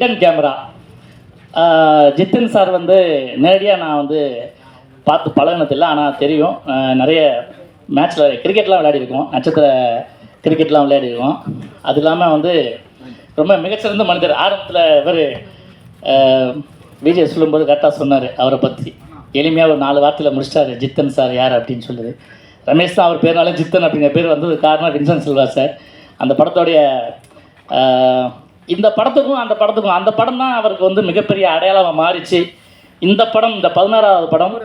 Hidden camera Jitan sir வந்து நேரடியாக நான் வந்து பார்த்து பழகினதில்லை ஆனால் தெரியும். நிறைய மேட்ச்சில் கிரிக்கெட்லாம் விளையாடிருக்கோம் நட்சத்திர கிரிக்கெட்லாம் விளையாடிருக்கோம் அது இல்லாமல் வந்து ரொம்ப மிகச்சிறந்த மனிதர். ஆரம்பத்தில் இவர் விஜய் சொல்லும்போது கரெக்டாக சொன்னார் அவரை பற்றி எளிமையாக ஒரு நாலு வார்த்தையில் முடிச்சிட்டாரு ஜித்தன் சார் யார் அப்படின்னு சொல்லுது ரமேஷ் தான் அவர் பேர்னாலே ஜித்தன் அப்படிங்கிற பேர் வந்தது காரணம் வின்சன் செல்வா சார். அந்த படத்தோடைய இந்த படத்துக்கும் அந்த படத்துக்கும் அந்த படம் தான் அவருக்கு வந்து மிகப்பெரிய அடையாளமாக மாறிச்சு. இந்த படம் இந்த பதினாறாவது படம்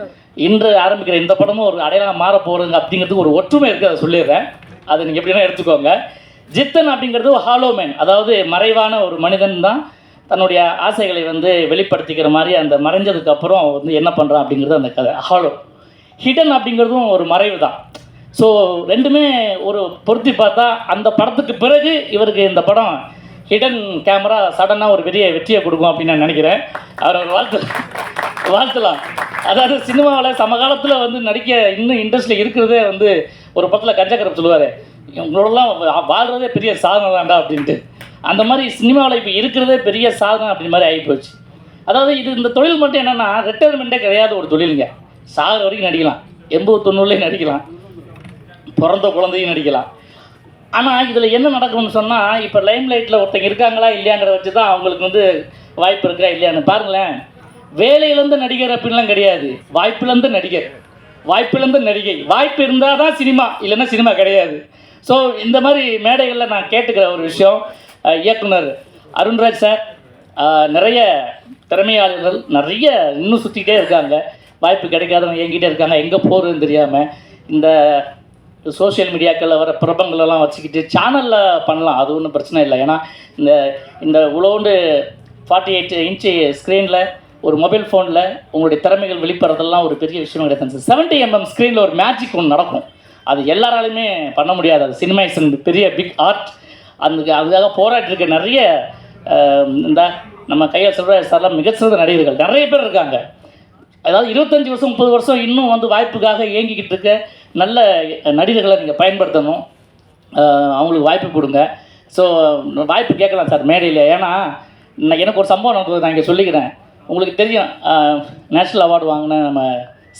இன்று ஆரம்பிக்கிற இந்த படமும் ஒரு அடையாளம் மாற போகிறதுங்க அப்படிங்கிறதுக்கு ஒரு ஒற்றுமை இருக்குது அதை சொல்லிடுறேன். அதை நீங்கள் எப்படின்னா எடுத்துக்கோங்க. ஜித்தன் அப்படிங்கிறது ஹாலோ மேன் அதாவது மறைவான ஒரு மனிதன் தான் தன்னுடைய ஆசைகளை வந்து வெளிப்படுத்திக்கிற மாதிரி அந்த மறைஞ்சதுக்கு அப்புறம் வந்து என்ன பண்ணுறான் அப்படிங்கிறது அந்த கதை. ஹாலோ ஹிடன் அப்படிங்கிறதும் ஒரு மறைவு தான். ஸோ ரெண்டுமே ஒரு பொருத்தி பார்த்தா அந்த படத்துக்கு பிறகு இவருக்கு இந்த படம் ஹிடன் கேமரா சடனாக ஒரு பெரிய வெற்றியை கொடுக்கும் அப்படின்னு நான் நினைக்கிறேன். அவர் ஒரு வாழ்த்து வாழ்த்தலாம். அதாவது சினிமாவில் சமகாலத்தில் வந்து நடிக்க இன்னும் இண்டஸ்ட்ரியில் இருக்கிறதே வந்து ஒரு படத்தில் கஞ்சக்கரப் சொல்லுவார். உங்களோடலாம் வாழ்கிறதே பெரிய சாதனை தான்டா அப்படின்ட்டு. அந்த மாதிரி சினிமாவில் இப்போ இருக்கிறதே பெரிய சாதனை அப்படி மாதிரி ஆகிப்போச்சு அதாவது இது இந்த தொழில் மட்டும் என்னென்னா ரிட்டையர்மெண்ட்டே கிடையாது ஒரு தொழிலுங்க. சாகிற வரைக்கும் நடிக்கலாம். எண்பது தொண்ணூறுலேயும் நடிக்கலாம். பிறந்த குழந்தையும் நடிக்கலாம். ஆனால் இதில் என்ன நடக்கும்னு சொன்னால் இப்போ லைம் லைட்டில் ஒருத்தங்க இருக்காங்களா இல்லையாங்கிறத வச்சு தான் அவங்களுக்கு வந்து வாய்ப்பு இருக்கா இல்லையான்னு பாருங்களேன். வேலையிலேருந்து நடிகர் அப்படின்லாம் கிடையாது. வாய்ப்புலேருந்து நடிகர். வாய்ப்புலேருந்து நடிகை. வாய்ப்பு இருந்தால் தான் சினிமா இல்லைன்னா சினிமா கிடையாது. ஸோ இந்த மாதிரி மேடைகளில் நான் கேட்டுக்கிற ஒரு விஷயம் இயக்குனர் அருண்ராஜ் சார் நிறைய திறமையாளர்கள் நிறைய இன்னும் சுற்றிக்கிட்டே இருக்காங்க. வாய்ப்பு கிடைக்காதவங்க என்கிட்ட இருக்காங்க. எங்கே போகிறதுன்னு தெரியாமல் இந்த சோஷியல் மீடியாக்களில் வர பிரபங்களெல்லாம் வச்சுக்கிட்டு சேனலில் பண்ணலாம் அது ஒன்றும் பிரச்சனை இல்லை. ஏன்னா இந்த இந்த உழவுண்டு ஃபார்ட்டி எயிட் இன்ச்சு ஸ்க்ரீனில் ஒரு மொபைல் ஃபோனில் உங்களுடைய திறமைகள் வெளிப்படுறதெல்லாம் ஒரு பெரிய விஷயம் கிடையாது செவன்ட்டி எம்எம் ஸ்க்ரீனில் ஒரு மேஜிக் ஒன்று நடக்கும். அது எல்லாராலையுமே பண்ண முடியாது. அது சினிமா இஸ் பெரிய பிக் ஆர்ட் அந்த அதுக்காக போராட்டிருக்க நிறைய இந்த நம்ம கையில் சொல்கிற சார்லாம் மிகச்சிறந்த நடிகர்கள் நிறைய பேர் இருக்காங்க. அதாவது இருபத்தஞ்சி வருஷம் முப்பது வருஷம் இன்னும் வந்து வாய்ப்புக்காக இயங்கிக்கிட்டு இருக்க நல்ல நடிகர்களை நீங்கள் பயன்படுத்தணும். அவங்களுக்கு வாய்ப்பு கொடுங்க. ஸோ வாய்ப்பு கேட்கலாம் சார் மேடையில். ஏன்னா நான் எனக்கு ஒரு சம்பவம் நடந்தது நான் இங்கே சொல்லிக்கிறேன். உங்களுக்கு தெரியும் நேஷ்னல் அவார்டு வாங்கின நம்ம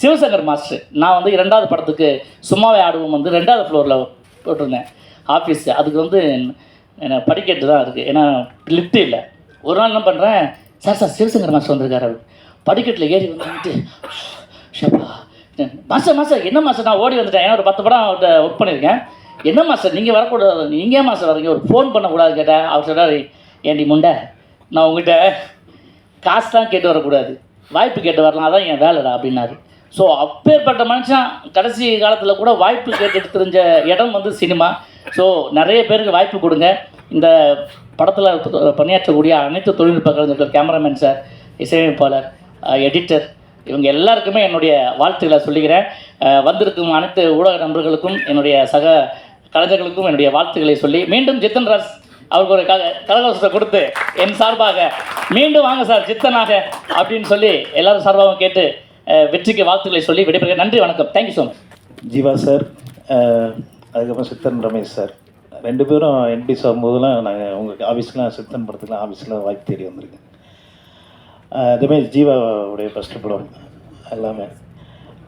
சிவசங்கர் மாஸ்டர். நான் வந்து இரண்டாவது படத்துக்கு சும்மாவே ஆடுவோம் வந்து ரெண்டாவது ஃப்ளோரில் போட்டிருந்தேன். ஆஃபீஸ் அதுக்கு வந்து என்ன படிக்கட்டு தான் இருக்குது ஏன்னா லிஃப்ட் இல்லை. ஒரு நாள் என்ன பண்ணுறேன் சார் சார் சிவசங்கர் மாஸ்டர் வந்திருக்காரு. அவர் படிக்கட்டில் ஏறி வந்துட்டு ஷப்பா மாஸ்டர் மாஸ்டர் என்ன மாஸ்டர் நான் ஓடி வந்துட்டேன். ஏன்னா ஒரு பத்து படம் அவர்கிட்ட ஒர்க் பண்ணியிருக்கேன். என்ன மாஸ்டர் நீங்கள் வரக்கூடாது. நீங்கள் ஏன் மாஸ்டர் வரீங்க? ஒரு ஃபோன் பண்ணக்கூடாது கேட்டேன். அவர் சொல்கிறார் ஏண்டி முண்டை நான் உங்ககிட்ட தான் கேட்டு வரக்கூடாது. வாய்ப்பு கேட்டு வரலாம். அதான் என் வேலைடா அப்படின்னாரு. ஸோ அப்பேற்பட்ட மனுஷன் கடைசி காலத்தில் கூட வாய்ப்பு கேட்டுட்டு தெரிஞ்ச இடம் வந்து சினிமா. ஸோ நிறைய பேருக்கு வாய்ப்பு கொடுங்க. இந்த படத்தில் பணியாற்றக்கூடிய அனைத்து தொழில்நுட்ப கலைஞர்கள் கேமராமேன் சார் இசையமைப்பாளர் uh, எடிட்டர் இவங்க எல்லாருக்குமே என்னுடைய வாழ்த்துக்களை சொல்லிக்கிறேன். வந்திருக்கும் அனைத்து ஊடக நண்பர்களுக்கும் என்னுடைய சக கலைஞர்களுக்கும் என்னுடைய வாழ்த்துக்களை சொல்லி மீண்டும் ஜித்தன் ராஜ் அவருக்கு ஒரு க கொடுத்து என் சார்பாக மீண்டும் வாங்க சார் ஜித்தனாக அப்படின்னு சொல்லி எல்லாரும் சார்பாகவும் கேட்டு வெற்றிக்கு வாழ்த்துக்களை சொல்லி விடைபெறுகிறேன். நன்றி வணக்கம். Thank you so much Jeeva sir அதுக்கப்புறம் சித்தன் ரமேஷ் சார். ரெண்டு பேரும் என்பிஸ் ஆகும்போதெல்லாம் நாங்கள் உங்கள் ஆஃபீஸ்லாம் சித்தன் படத்துக்குலாம் ஆஃபீஸில் வாய்ப்பு தேடி வந்திருக்கேன். அதுமாரி ஜீவாவுடைய ஃபஸ்ட்டு படம் எல்லாமே.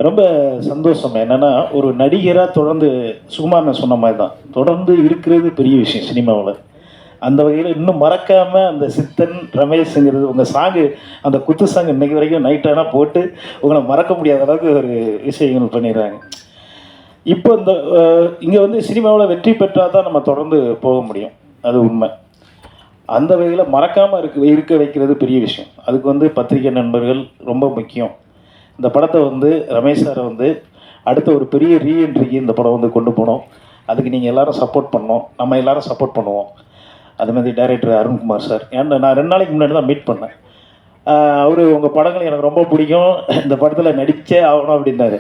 ரொம்ப சந்தோஷம். என்னென்னா ஒரு நடிகராக தொடர்ந்து சுகுமாரன் சொன்ன மாதிரி தான் தொடர்ந்து இருக்கிறது பெரிய விஷயம் சினிமாவில். அந்த வகையில் இன்னும் மறக்காமல் அந்த சித்தன் ரமேஷுங்கிறது உங்கள் சாங்கு அந்த குத்து சாங் இன்றைக்கி வரைக்கும் நைட்டானா போட்டு உங்களை மறக்க முடியாத அளவுக்கு ஒரு விஷயங்கள் பண்ணிடுறாங்க. இப்போ இந்த இங்கே வந்து சினிமாவில் வெற்றி பெற்றால் தான் நம்ம தொடர்ந்து போக முடியும். அது உண்மை. அந்த வகையில் மறக்காமல் இருக்க இருக்க வைக்கிறது பெரிய விஷயம். அதுக்கு வந்து பத்திரிகை நண்பர்கள் ரொம்ப முக்கியம். இந்த படத்தை வந்து ரமேஷ் சாரை வந்து அடுத்த ஒரு பெரிய ரீஎன்ட்ரிக்கு இந்த படம் வந்து கொண்டு போனோம். அதுக்கு நீங்கள் எல்லோரும் சப்போர்ட் பண்ணோம் நம்ம எல்லோரும் சப்போர்ட் பண்ணுவோம். அது மாதிரி டைரக்டர் அருண்குமார் சார். ஏன்னா நான் ரெண்டு நாளைக்கு முன்னாடி தான் மீட் பண்ணேன். அவர் உங்கள் படங்கள் எனக்கு ரொம்ப பிடிக்கும். இந்த படத்தில் நடித்தே ஆகணும் அப்படின்னாரு.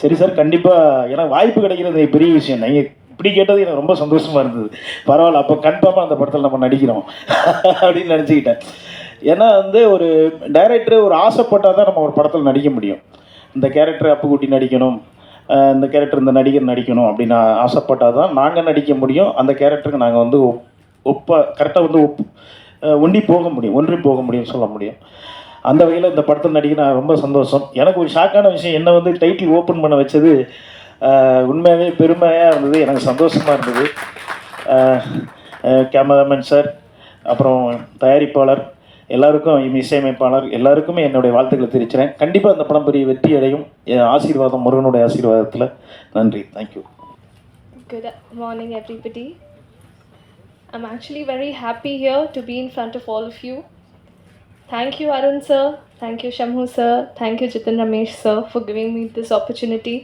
சரி சார் கண்டிப்பாக எனக்கு வாய்ப்பு கிடைக்கிறது பெரிய விஷயம். நீங்கள் இப்படி கேட்டது எனக்கு ரொம்ப சந்தோஷமாக இருந்தது. பரவாயில்ல அப்போ கன்ஃபார்மாக அந்த படத்தில் நம்ம நடிக்கிறோம். அப்படின்னு நினச்சிக்கிட்டேன். ஏன்னா வந்து ஒரு டைரக்டர் ஒரு ஆசைப்பட்டால் தான் நம்ம ஒரு படத்தில் நடிக்க முடியும். இந்த கேரக்டர் அப்புக்குட்டி நடிக்கணும் இந்த கேரக்டர் இந்த நடிகர் நடிக்கணும் அப்படின்னு ஆசைப்பட்டால் தான் நாங்கள் நடிக்க முடியும். அந்த கேரக்டருக்கு நாங்கள் வந்து ஒப் ஒப்ப கரெக்டாக வந்து ஒப் ஒன்றி ஒண்டி போக முடியும். ஒன்றி போக முடியும்னு சொல்ல முடியும். அந்த வகையில் இந்த படத்தில் நடிக்க நான் ரொம்ப சந்தோஷம். எனக்கு ஒரு ஷாக்கான விஷயம் என்னை வந்து டைட்டில் ஓப்பன் பண்ண வச்சது உண்மையாகவே பெருமையாக இருந்தது எனக்கு சந்தோஷமாக இருந்தது கேமராமேன் சார் அப்புறம் தயாரிப்பாளர் எல்லாருக்கும் இசையமைப்பாளர் எல்லாருக்குமே என்னுடைய வாழ்த்துக்களை தெரிவிக்கிறேன் கண்டிப்பாக அந்த படம் பெரிய வெற்றி அடையும் என் ஆசீர்வாதம் முருகனுடைய ஆசீர்வாதத்தில் நன்றி thank you good morning everybody I'm actually very happy here to be in front of all of you thank you Arun sir thank you Shamhu sir thank you Jithan Ramesh sir for giving me this opportunity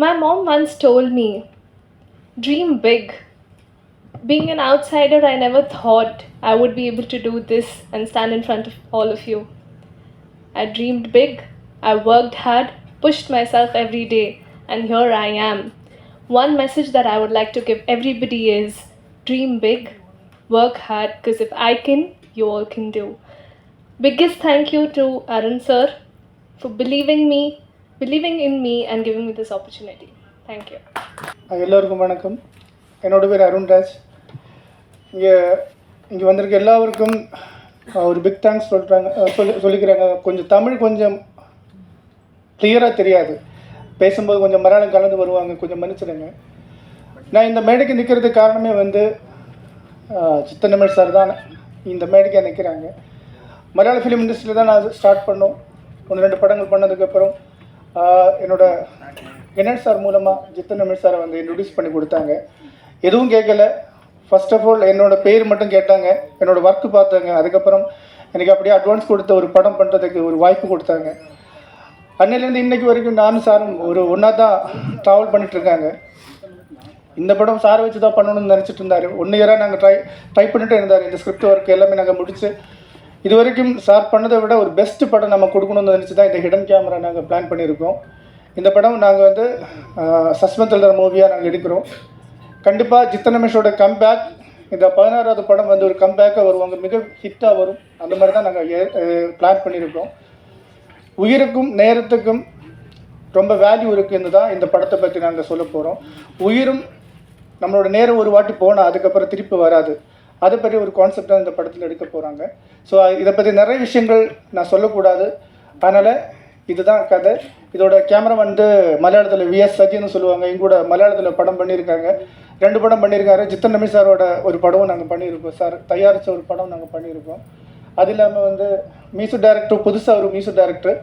My mom once told me, dream big. Being an outsider, I never thought I would be able to do this and stand in front of all of you. I dreamed big, I worked hard, pushed myself every day, and here I am. One message that I would like to give everybody is dream big, work hard, because if I can, you all can do. Biggest thank you to Arun sir for believing me, believing in me and giving me this opportunity thank you எல்லோருக்கும் வணக்கம். என்னோட பேர் அருண்ராஜ் இங்கே இங்கே வந்திருக்க எல்லாருக்கும் ஒரு big thanks சொல்கிறாங்க சொல்லி சொல்லிக்கிறாங்க. கொஞ்சம் தமிழ் கொஞ்சம் கிளியராக தெரியாது. பேசும்போது கொஞ்சம் மலையாளம் கலந்து வருவாங்க கொஞ்சம் மன்னிச்சிடுங்க. நான் இந்த மேடைக்கு நிற்கிறதுக்கு காரணமே வந்து அஹ், சித்தனமிழ் சார் தான் இந்த மேடைக்கு நிற்கிறாங்க மலையாள ஃபிலிம் இண்டஸ்ட்ரியில் தான் நான் ஸ்டார்ட் பண்ணோம். ஒன்று ரெண்டு படங்கள் பண்ணதுக்கப்புறம் என்னோட கணேஷ் சார் மூலமாக ஜித்தன் அமித் சாரை வந்து இன்ட்ரடியூஸ் பண்ணி கொடுத்தாங்க. எதுவும் கேட்கல. ஃபர்ஸ்ட் ஆஃப் ஆல் என்னோட பேர் மட்டும் கேட்டாங்க. என்னோட ஒர்க்கு பார்த்தாங்க. அதுக்கப்புறம் எனக்கு அப்படியே அட்வான்ஸ் கொடுத்த ஒரு படம் பண்ணுறதுக்கு ஒரு வாய்ப்பு கொடுத்தாங்க. அன்னையிலேருந்து இன்னைக்கு வரைக்கும் நானும் சாரும் ஒரு ஒன்றா தான் ட்ராவல் பண்ணிகிட்ருக்காங்க இந்த படம் சார் வச்சு தான் பண்ணணும்னு நினச்சிட்டு இருந்தார். ஒன் இயராக நாங்கள் ட்ரை ட்ரை பண்ணிட்டு இருந்தார். இந்த ஸ்கிரிப்ட் ஒர்க் எல்லாமே நாங்கள் முடித்து இது வரைக்கும் சார் பண்ணதை விட ஒரு பெஸ்ட் படம் நம்ம கொடுக்கணும்னு நினச்சி தான் இந்த ஹிடன் கேமரா நாங்கள் பிளான் பண்ணியிருக்கோம். இந்த படம் நாங்கள் வந்து சஸ்பென்ஸ் த்ரில்லர் மூவியாக நாங்கள் எடுக்கிறோம். கண்டிப்பாக ஜித்தனமேஷோட கம்பேக் இந்த பதினாறாவது படம் வந்து ஒரு கம்பேக்காக வருவாங்க. மிக ஹிட்டாக வரும். அந்த மாதிரி தான் நாங்கள் பிளான் பண்ணியிருக்கோம். உயிருக்கும் நேரத்துக்கும் ரொம்ப வேல்யூ இருக்குன்னு தான் இந்த படத்தை பற்றி நாங்கள் சொல்ல போகிறோம் உயிரும் நம்மளோட நேரம் ஒரு வாட்டி போனால் அதுக்கப்புறம் திருப்பி வராது. அதை பற்றி ஒரு கான்செப்டாக இந்த படத்தில் எடுக்க போகிறாங்க ஸோ இதை பற்றி நிறைய விஷயங்கள் நான் சொல்லக்கூடாது. அதனால் இதுதான் கதை. இதோட கேமரா வந்து மலையாளத்தில் விஎஸ் சஜின்னு சொல்லுவாங்க. எங்கூட மலையாளத்தில் படம் பண்ணியிருக்காங்க. ரெண்டு படம் பண்ணியிருக்காரு. ஜித்தன் நமி சாரோட ஒரு படமும் நாங்கள் பண்ணியிருக்கோம். சார் தயாரித்த ஒரு படம் நாங்கள் பண்ணியிருக்கோம். அது இல்லாமல் வந்து மியூசிக் டைரக்டர் புதுசாக ஒரு மியூசிக் டைரக்டர்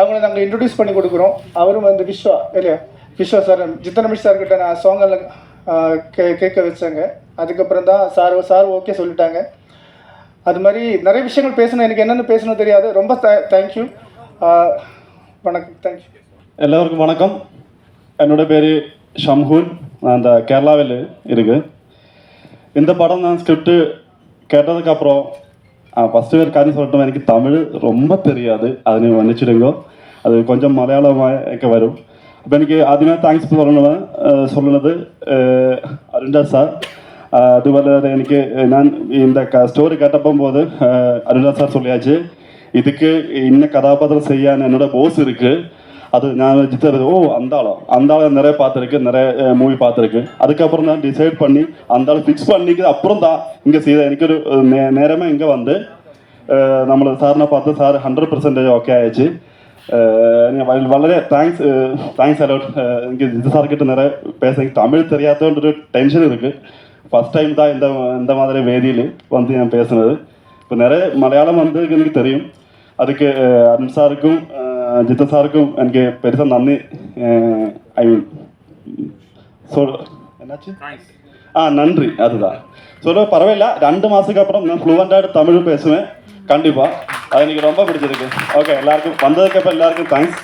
அவங்கள நாங்கள் இன்ட்ரடியூஸ் பண்ணி கொடுக்குறோம். அவரும் வந்து விஸ்வா இல்லையா? விஸ்வா சார் ஜித்தன் ரமேஷ் சார்கிட்ட நான் சாங்கெல்லாம் கே கேட்க வச்சாங்க. அதுக்கப்புறம் தான் சார் சார் ஓகே சொல்லிட்டாங்க. அது மாதிரி நிறைய விஷயங்கள் பேசணும் எனக்கு என்னென்னு பேசணும் தெரியாது. ரொம்ப தேங்க்யூ வணக்கம். தேங்க்யூ எல்லோருக்கும் வணக்கம். என்னோட பேர் ஷம்ஹூன். நான் இந்த கேரளாவில் இருக்கு. இந்த படம் நான் ஸ்கிரிப்டு கேட்டதுக்கப்புறம் ஃபஸ்ட்டு பேர் காரணம் சொல்லட்டும்? எனக்கு தமிழ் ரொம்ப தெரியாது. അതിന് മന്നിച്ചിരുങ്കോ அது கொஞ்சம் மலையாளமாக வரும். അപ്പം എനിക്ക് ആദ്യമേ താങ്ക്സ് പറയുന്നത് സൊല്ലുന്നത് അരുണ്ട സാർ അതുപോലെ തന്നെ എനിക്ക് ഞാൻ இந்த സ്റ്റോറി കേട്ടപ്പം போது അരുണ്ട സാർ சொல்லியாச்சு இதுக்கு இன்ன கதாபாத்திரம் செய்ய என்னோட போஸ் இருக்கு அது நான் வச்சுட்டு ஓ அந்த ஆளும் அந்த ஆள் நிறைய பார்த்துருக்கு நிறைய மூவி பார்த்துருக்கு அதுக்கப்புறம் நான் டிசைட் பண்ணி அந்த ஆள் ஃபிக்ஸ் பண்ணிக்கிறது அப்புறம் தான் இங்கே செய்த எனக்கு ஒரு நேரமாக இங்கே வந்து നമ്മൾ സാറിനെ பார்ത്ത് സാർ ഹൺഡ്രഡ് പെർസെന്റേജ് ഓക്കെ അയച്ച് நீ வ- വളരെ தேங்க்ஸ் தேங்க்ஸ் அலோட் எனக்கு இது சார்கிட்ட நிறைய பேச எனக்கு தமிழ் தெரியாதோன்ற டென்ஷன் இருக்கு ஃபர்ஸ்ட் டைம் தான் இந்த இந்த மாதிரி வேதியில் வந்து நான் பேசுனது இப்போ நிறைய மலையாளம் வந்து எனக்கு தெரியும் அதுக்கு அஹ், அருண் சாருக்கும் அஹ், ஜித்த சாருக்கும் எனக்கு பெருசாக நன்றி ஐ மீன் சொல் என்னாச்சு ஆ நன்றி அதுதான் சொல்ல பரவாயில்ல ரெண்டு மாதத்துக்கு அப்புறம் நான் ஃப்ளூவெண்ட்டாக தமிழ் பேசுவேன் கண்டிப்பாக அது எனக்கு ரொம்ப பிடிச்சிருக்கு ஓகே எல்லாருக்கும் வந்ததுக்கு அப்புறம் எல்லாருக்கும் தேங்க்ஸ்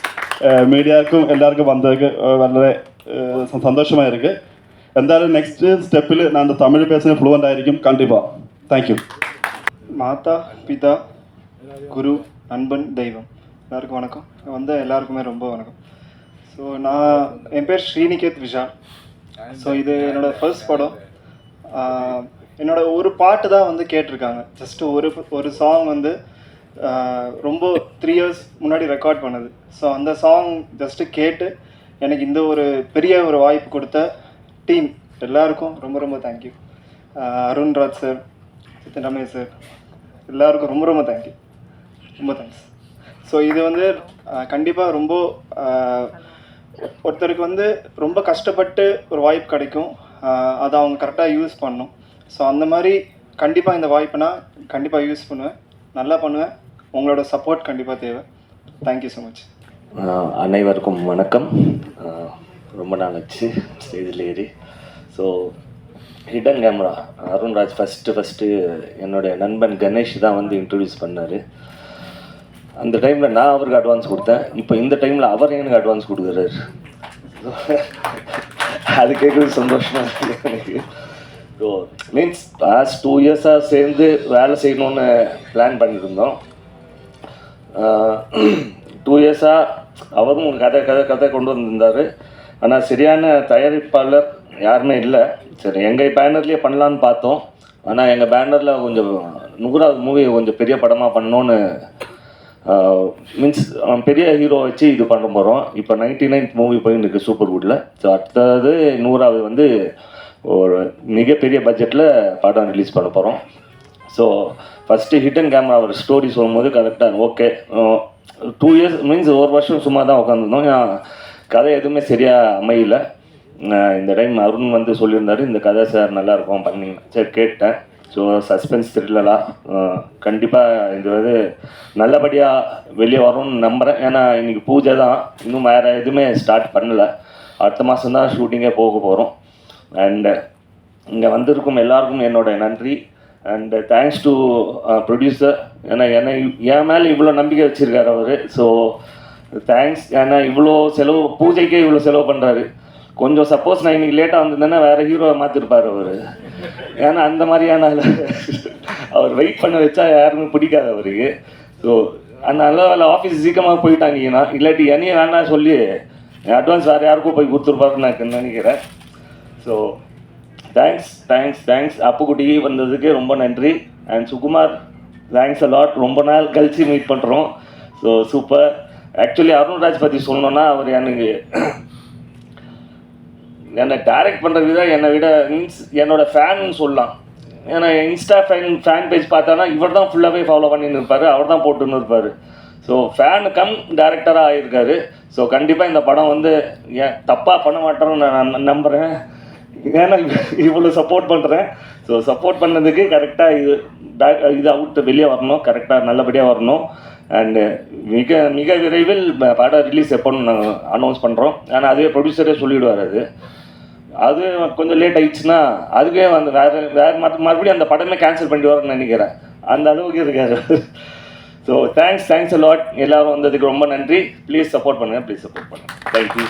மீடியாவுக்கும் எல்லாருக்கும் வந்ததுக்கு വളരെ സന്തോഷമായിരിക്കും എന്തായാലും നെക്സ്റ്റ് സ്റ്റെപ്പിൽ ഞാൻ തമിഴ് പേസിന് ഫ്ലുവന്റ് ആയിരിക്കും കണ്ടിപ്പാ താങ്ക് യു മാതാ പിതാ குரு நண்பன் தெய்வம் எல்லாருக்கும் வணக்கம் வந்த எல்லாருக்குமே ரொம்ப வணக்கம் ஸோ நான் என் பேர் ஸ்ரீநிகேத் விஷால் ஸோ இது என்னோடய ஃபர்ஸ்ட் படம் என்னோட ஒரு பாட்டு தான் வந்து கேட்டிருக்காங்க. ஜஸ்ட் ஒரு ஒரு சாங் வந்து ரொம்ப த்ரீ இயர்ஸ் முன்னாடி ரெக்கார்ட் பண்ணது. ஸோ அந்த சாங் ஜஸ்ட்டு கேட்டு எனக்கு இந்த ஒரு பெரிய ஒரு வாய்ப்பு கொடுத்த டீம் எல்லாருக்கும் ரொம்ப ரொம்ப thank you Arunraj sir with Ramesh sir எல்லாருக்கும் ரொம்ப ரொம்ப தேங்க்யூ ரொம்ப தேங்க்ஸ் ஸோ இது வந்து கண்டிப்பாக ரொம்ப ஒருத்தருக்கு வந்து ரொம்ப கஷ்டப்பட்டு ஒரு வாய்ப்பு கிடைக்கும். அதை அவங்க கரெக்டாக யூஸ் பண்ணும் ஸோ அந்த மாதிரி கண்டிப்பாக இந்த வாய்ப்புனா கண்டிப்பாக யூஸ் பண்ணுவேன். நல்லா பண்ணுவேன். உங்களோட சப்போர்ட் கண்டிப்பாக தேவை. தேங்க்யூ ஸோ மச் அனைவருக்கும் வணக்கம். ரொம்ப நாள் ஆச்சு ஸ்டேஜில் ஏறி. So hidden camera Arunraj first first என்னுடைய நண்பன் கணேஷ் தான் வந்து இன்ட்ரடியூஸ் பண்ணார். அந்த டைமில் நான் அவருக்கு அட்வான்ஸ் கொடுத்தேன். இப்போ இந்த டைமில் அவர் எனக்கு அட்வான்ஸ் கொடுக்குறாரு. அது கேட்குறது சந்தோஷமாக இருக்குது எனக்கு. மீன்ஸ் லாஸ்ட் டூ இயர்ஸாக சேர்ந்து வேலை செய்யணும்னு பிளான் பண்ணியிருந்தோம். டூ இயர்ஸாக அவரும் கதை கதை கதை கொண்டு வந்திருந்தார். ஆனால் சரியான தயாரிப்பாளர் யாருமே இல்லை. சரி எங்கள் பேனர்லேயே பண்ணலான்னு பார்த்தோம். ஆனால் எங்கள் பேனரில் கொஞ்சம் நூறாவது மூவி கொஞ்சம் பெரிய படமாக பண்ணோன்னு மீன்ஸ் பெரிய ஹீரோ வச்சு இது பண்ண போகிறோம் இப்போ நைன்டி நைன்த் மூவி போயின்னு இருக்குது சூப்பர் குட்டில் ஸோ அடுத்தது நூறாவது வந்து ஒரு மிகப்பெரிய பட்ஜெட்டில் படம் ரிலீஸ் பண்ண போகிறோம் so first hit and camera ஒரு ஸ்டோரி சொல்லும்போது கரெக்டாக ஓகே டூ இயர்ஸ் மீன்ஸ் ஒரு வருஷம் சும்மா தான் உட்காந்துருந்தோம் கதை எதுவுமே சரியாக அமையல. இந்த டைம் அருண் வந்து சொல்லியிருந்தாரு இந்த கதை சார் நல்லாயிருக்கும் பண்ணி சரி கேட்டேன். ஸோ சஸ்பென்ஸ் த்ரில்லராக கண்டிப்பாக இது வந்து நல்லபடியாக வெளியே வரும்னு நம்புகிறேன் ஏன்னா இன்றைக்கி பூஜை தான். இன்னும் வேறு எதுவுமே ஸ்டார்ட் பண்ணலை. அடுத்த மாதம் தான் ஷூட்டிங்கே போக போகிறோம் அண்டு uh, இங்கே வந்திருக்கும் எல்லாருக்கும் என்னோட நன்றி. அண்ட் தேங்க்ஸ் டு ப்ரொடியூசர் ஏன்னா என்னை என் மேலே இவ்வளோ நம்பிக்கை வச்சுருக்கார் அவர். ஸோ தேங்க்ஸ் ஏன்னா இவ்வளோ செலவு பூஜைக்கே இவ்வளோ செலவு பண்ணுறாரு கொஞ்சம் சப்போஸ் நான் இன்னைக்கு லேட்டாக வந்திருந்தேன்னா வேறு ஹீரோவை மாற்றிருப்பார் அவர். ஏன்னா அந்த மாதிரியான அவர் வெயிட் பண்ண வச்சா யாருமே பிடிக்காது அவருக்கு ஸோ நல்ல அதில் ஆஃபீஸ் சீக்கிரமாக போயிட்டாங்கன்னா இல்லாட்டி என்னையும் வேணாம் சொல்லி அட்வான்ஸ் வேறு யாருக்கும் போய் கொடுத்துருப்பாருன்னு நான் நினைக்கிறேன். So thanks thanks thanks Appukutty வந்ததுக்கு ரொம்ப நன்றி. அண்ட் சுகுமார் தேங்க்ஸ் அலாட் ரொம்ப நாள் கழிச்சு மீட் பண்ணுறோம் ஸோ சூப்பர் ஆக்சுவலி அருண்ராஜ் பற்றி சொல்லணுன்னா அவர் எனக்கு என்னை டைரக்ட் பண்ணுற விதம் என்னை விட மீன்ஸ் என்னோட ஃபேன்னு சொல்லலாம். ஏன்னா இன்ஸ்டா ஃபேன் ஃபேன் பேஜ் பார்த்தோன்னா இவர் தான் ஃபுல்லாகவே ஃபாலோ பண்ணின்னு இருப்பார். அவர் தான் போட்டுன்னு இருப்பார். ஸோ ஃபேனு கம் டேரக்டராக ஆகியிருக்காரு ஸோ கண்டிப்பாக இந்த படம் வந்து ஏன் தப்பாக பண்ண மாட்டோம்னு நான் நம்புகிறேன் ஏன்னா இவ்வளோ சப்போர்ட் பண்ணுறேன் ஸோ சப்போர்ட் பண்ணதுக்கு கரெக்டாக இது back- இது அவுட் வெளியே வரணும். கரெக்டாக நல்லபடியாக வரணும். அண்டு மிக மிக விரைவில் படம் ரிலீஸ் எப்போன்னு நாங்கள் அனௌன்ஸ் பண்ணுறோம் ஆனால் அதுவே ப்ரொடியூசரே சொல்லிவிடுவார் அது. அது கொஞ்சம் லேட் ஆயிடுச்சுன்னா அதுவே வந்து வேறு வேறு மற்ற மறுபடியும் அந்த படமே கேன்சல் பண்ணிட்டு நினைக்கிறேன். அந்த அளவுக்கு இருக்காரு ஸோ தேங்க்ஸ் தேங்க்ஸ் லாட் எல்லோரும் வந்ததுக்கு ரொம்ப நன்றி. ப்ளீஸ் சப்போர்ட் பண்ணுங்கள் ப்ளீஸ் சப்போர்ட் பண்ணுங்கள் தேங்க்யூ